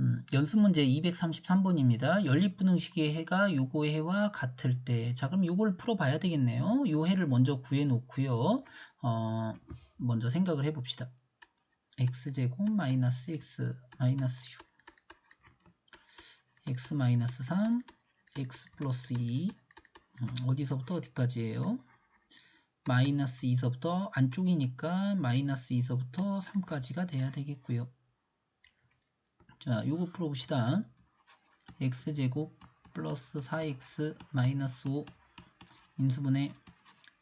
음, 연습 문제 233번입니다. 연립분응식의 해가 요거의 해와 같을 때. 자, 그럼 요걸 풀어봐야 되겠네요. 요 해를 먼저 구해놓고요. 어, 먼저 생각을 해봅시다. x제곱 마이너스 x 마이너스 6 x 마이너스 3 x 플러스 2 음, 어디서부터 어디까지예요? 마이너스 2서부터 안쪽이니까 마이너스 2서부터 3까지가 돼야 되겠고요. 자, 요거 풀어봅시다. x제곱 플러스 4x 마이너스 5 인수분해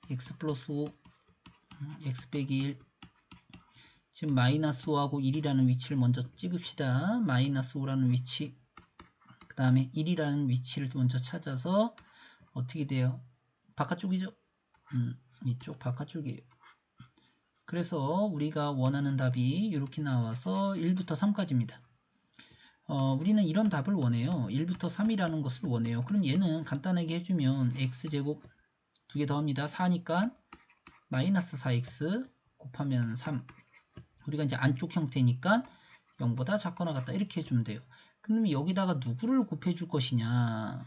x 플러스 5 음, x 빼기 1 지금 마이너스 5하고 1이라는 위치를 먼저 찍읍시다. 마이너스 5라는 위치 그 다음에 1이라는 위치를 먼저 찾아서 어떻게 돼요? 바깥쪽이죠? 음, 이쪽 바깥쪽이에요. 그래서 우리가 원하는 답이 이렇게 나와서 1부터 3까지입니다. 어, 우리는 이런 답을 원해요. 1부터 3이라는 것을 원해요. 그럼 얘는 간단하게 해주면 x제곱 두 개 더합니다. 4니까 마이너스 4x 곱하면 3 우리가 이제 안쪽 형태니까 0보다 작거나 같다 이렇게 해주면 돼요. 그럼 여기다가 누구를 곱해줄 것이냐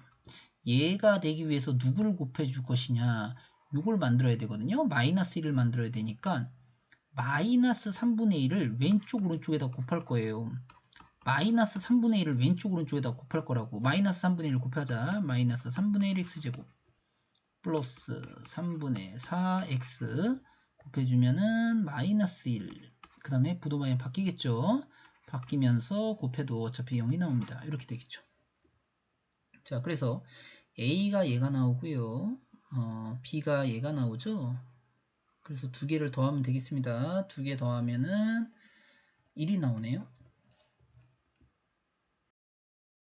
얘가 되기 위해서 누구를 곱해줄 것이냐 요걸 만들어야 되거든요. 마이너스 1을 만들어야 되니까 마이너스 3분의 1을 왼쪽 오른쪽에다 곱할 거예요. 마이너스 3분의 1을 왼쪽 오른쪽에다 곱할 거라고. 마이너스 3분의 1을 곱하자. 마이너스 3분의 1 x제곱 플러스 3분의 4x 곱해주면은 마이너스 1그 다음에 부도 방향 바뀌겠죠? 바뀌면서 곱해도 어차피 0이 나옵니다. 이렇게 되겠죠. 자 그래서 A가 얘가 나오고요. 어, B가 얘가 나오죠? 그래서 두 개를 더하면 되겠습니다. 두 개 더하면은 1이 나오네요